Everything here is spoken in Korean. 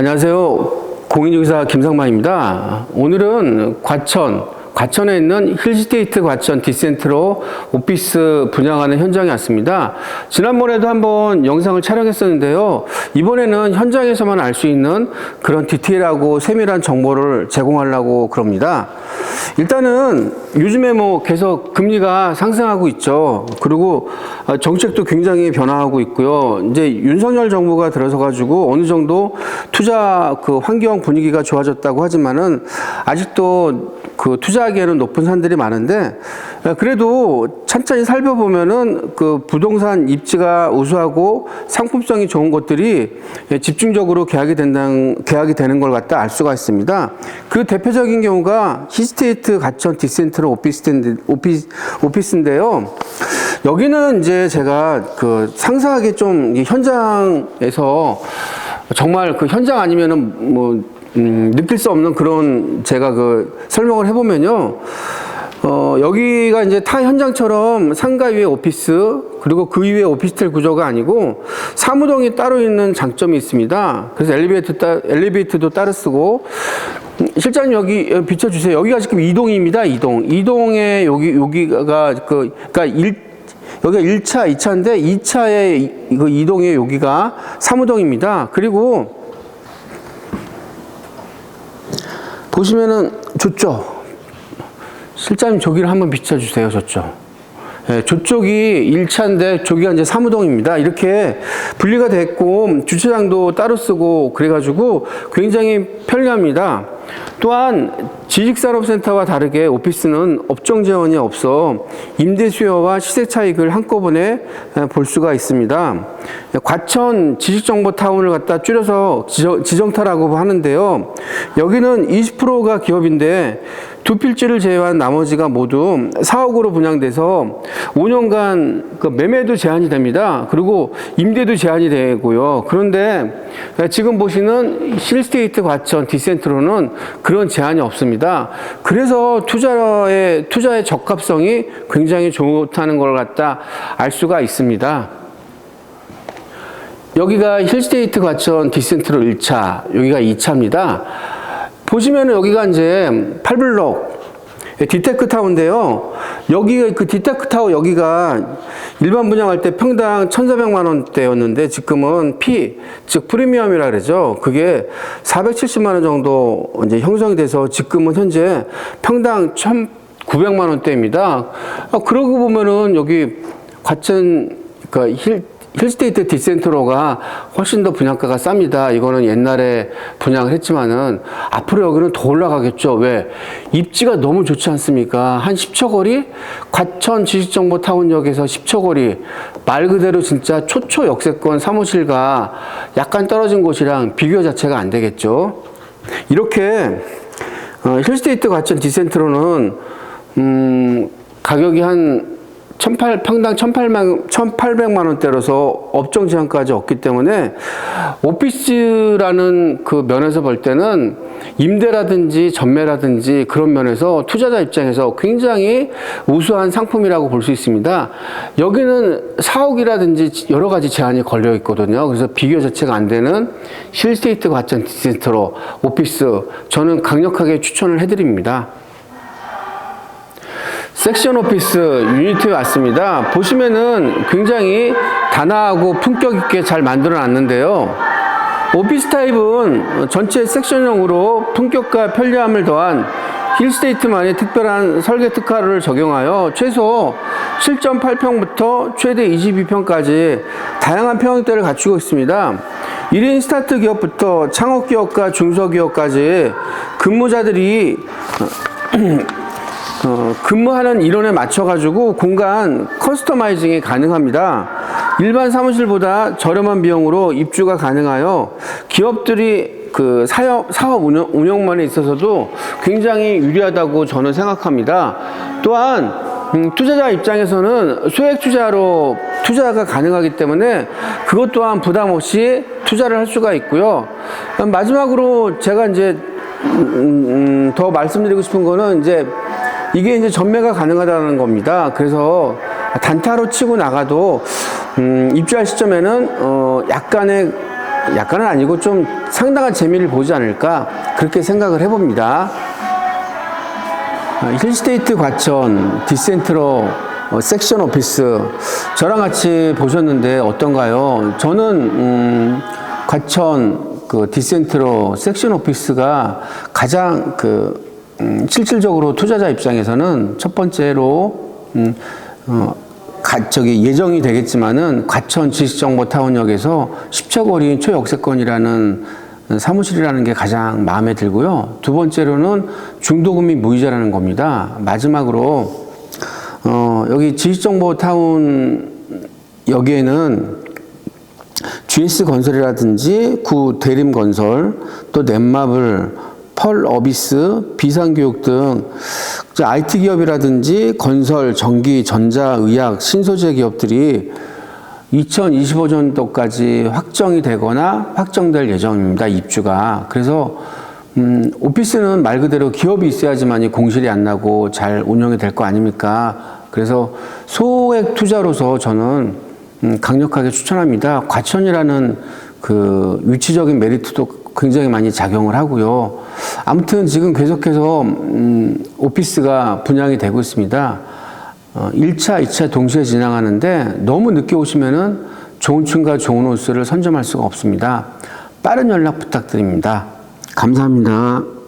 안녕하세요. 공인중개사 김상만입니다. 오늘은 과천, 과천에 있는 힐스테이트 과천 디센트로 오피스 분양하는 현장에 왔습니다. 지난번에도 한번 영상을 촬영했었는데요. 이번에는 현장에서만 알 수 있는 그런 디테일하고 세밀한 정보를 제공하려고 그럽니다. 일단은 요즘에 뭐 계속 금리가 상승하고 있죠. 그리고 어, 정책도 굉장히 변화하고 있고요. 이제 윤석열 정부가 들어서 가지고 어느 정도 투자 그 환경 분위기가 좋아졌다고 하지만은 아직도 그 투자하기에는 높은 산들이 많은데 어, 그래도 천천히 살펴보면은 그 부동산 입지가 우수하고 상품성이 좋은 것들이 집중적으로 계약이 된다는 계약이 되는 걸 갖다 알 수가 있습니다. 그 대표적인 경우가 히스테이트 가천 디센트로 오피스인데 오피스 오피스인데요. 여기는 이제 제가 그 상세하게 좀이 현장에서 정말 그 현장 아니면은 뭐 음, 느낄 수 없는 그런 제가 그 설명을 해보면요. 어, 여기가 이제 타 현장처럼 상가 위에 오피스, 그리고 그 위에 오피스텔 구조가 아니고 사무동이 따로 있는 장점이 있습니다. 그래서 엘리베이터 따, 엘리베이터도 따로 쓰고, 음, 실장님 여기 어, 비춰주세요. 여기가 지금 이동입니다. 이동. 이동에 여기, 여기가 그, 그니까 일, 여기가 1차, 2차인데 2차의 그 이동의 여기가 사무동입니다. 그리고 보시면은 좋죠. 실장님 저기를 한번 비춰주세요. 저쪽. 예, 저쪽이 1차인데 저기가 이제 사무동입니다. 이렇게 분리가 됐고 주차장도 따로 쓰고 그래가지고 굉장히 편리합니다. 또한 지식산업센터와 다르게 오피스는 업종 재원이 없어 임대 수요와 시세 차익을 한꺼번에 볼 수가 있습니다. 과천 지식정보타운을 갖다 줄여서 지정, 지정타라고 하는데요. 여기는 20%가 기업인데 두 필지를 제외한 나머지가 모두 사옥으로 분양돼서 5년간 그 매매도 제한이 됩니다. 그리고 임대도 제한이 되고요. 그런데 지금 보시는 힐스테이트 과천 디센트로는 그런 제한이 없습니다. 그래서 투자의 투자의 적합성이 굉장히 좋다는 걸 갖다 알 수가 있습니다. 여기가 힐스테이트 과천 디센트로 1차, 여기가 2차입니다. 보시면은 여기가 이제 8블록 디테크 타운인데요. 여기 그 디테크 타워 여기가 일반 분양할 때 평당 1,400만 원대였는데 지금은 P 즉 프리미엄이라 그러죠. 그게 470만 원 정도 이제 형성이 돼서 지금은 현재 평당 1,900만 원대입니다. 아, 그러고 보면은 여기 과천 그힐 힐스테이트 디센트로가 훨씬 더 분양가가 쌉니다. 이거는 옛날에 분양을 했지만은 앞으로 여기는 더 올라가겠죠. 왜? 입지가 너무 좋지 않습니까? 한 10초 거리? 과천 지식정보 타운역에서 10초 거리. 말 그대로 진짜 초초 역세권 사무실과 약간 떨어진 곳이랑 비교 자체가 안 되겠죠. 이렇게 어, 힐스테이트 과천 디센트로는 음, 가격이 한 1,800, 평당 1,800만, 1,800만 원대로서 업종 제한까지 없기 때문에 오피스라는 그 면에서 볼 때는 임대라든지 전매라든지 그런 면에서 투자자 입장에서 굉장히 우수한 상품이라고 볼 수 있습니다. 여기는 사옥이라든지 여러 가지 제한이 걸려 있거든요. 그래서 비교 자체가 안 되는 실스테이트 과천 디센트로 오피스 저는 강력하게 추천을 해드립니다. 섹션 오피스 유니트에 왔습니다. 보시면은 굉장히 단아하고 품격 있게 잘 만들어 놨는데요. 오피스 타입은 전체 섹션형으로 품격과 편리함을 더한 힐스테이트만의 특별한 설계 특화를 적용하여 최소 7.8평부터 최대 22평까지 다양한 평형대를 갖추고 있습니다. 1인 스타트 기업부터 창업 기업과 중소기업까지 근무자들이 어, 근무하는 인원에 맞춰가지고 공간 커스터마이징이 가능합니다. 일반 사무실보다 저렴한 비용으로 입주가 가능하여 기업들이 그 사업, 사업 운영, 운영 만에 있어서도 굉장히 유리하다고 저는 생각합니다. 또한 음, 투자자 입장에서는 소액 투자로 투자가 가능하기 때문에 그것 또한 부담 없이 투자를 할 수가 있고요. 음, 마지막으로 제가 이제 음, 음, 더 말씀드리고 싶은 거는 이제 이게 이제 전매가 가능하다는 겁니다. 그래서 단타로 치고 나가도 음, 입주할 시점에는 어, 약간의 약간은 아니고 좀 상당한 재미를 보지 않을까 그렇게 생각을 해봅니다. 어, 힐스테이트 과천 디센트로 어, 섹션 오피스 저랑 같이 보셨는데 어떤가요? 저는 음, 과천 그 디센트로 섹션 오피스가 가장 그 음, 실질적으로 투자자 입장에서는 첫 번째로 음, 어, 가, 저기 예정이 되겠지만은 과천 지식정보타운역에서 10초 거리인 초역세권이라는 사무실이라는 게 가장 마음에 들고요. 두 번째로는 중도금이 무이자라는 겁니다. 마지막으로 어, 여기 지식정보타운 여기에는 GS 건설이라든지 구 대림 건설, 또 넷마블, 펄 어비스, 비상교육 등 IT 기업이라든지 건설, 전기, 전자, 의학, 신소재 기업들이 2025년도까지 확정이 되거나 확정될 예정입니다. 입주가. 그래서 음, 오피스는 말 그대로 기업이 있어야지만이 공실이 안 나고 잘 운영이 될 거 아닙니까? 그래서 소액 투자로서 저는 음, 강력하게 추천합니다. 과천이라는 그 위치적인 메리트도 굉장히 많이 작용을 하고요. 아무튼 지금 계속해서 음, 오피스가 분양이 되고 있습니다. 어, 1차, 2차 동시에 진행하는데 너무 늦게 오시면은 좋은 층과 좋은 호수를 선점할 수가 없습니다. 빠른 연락 부탁드립니다. 감사합니다.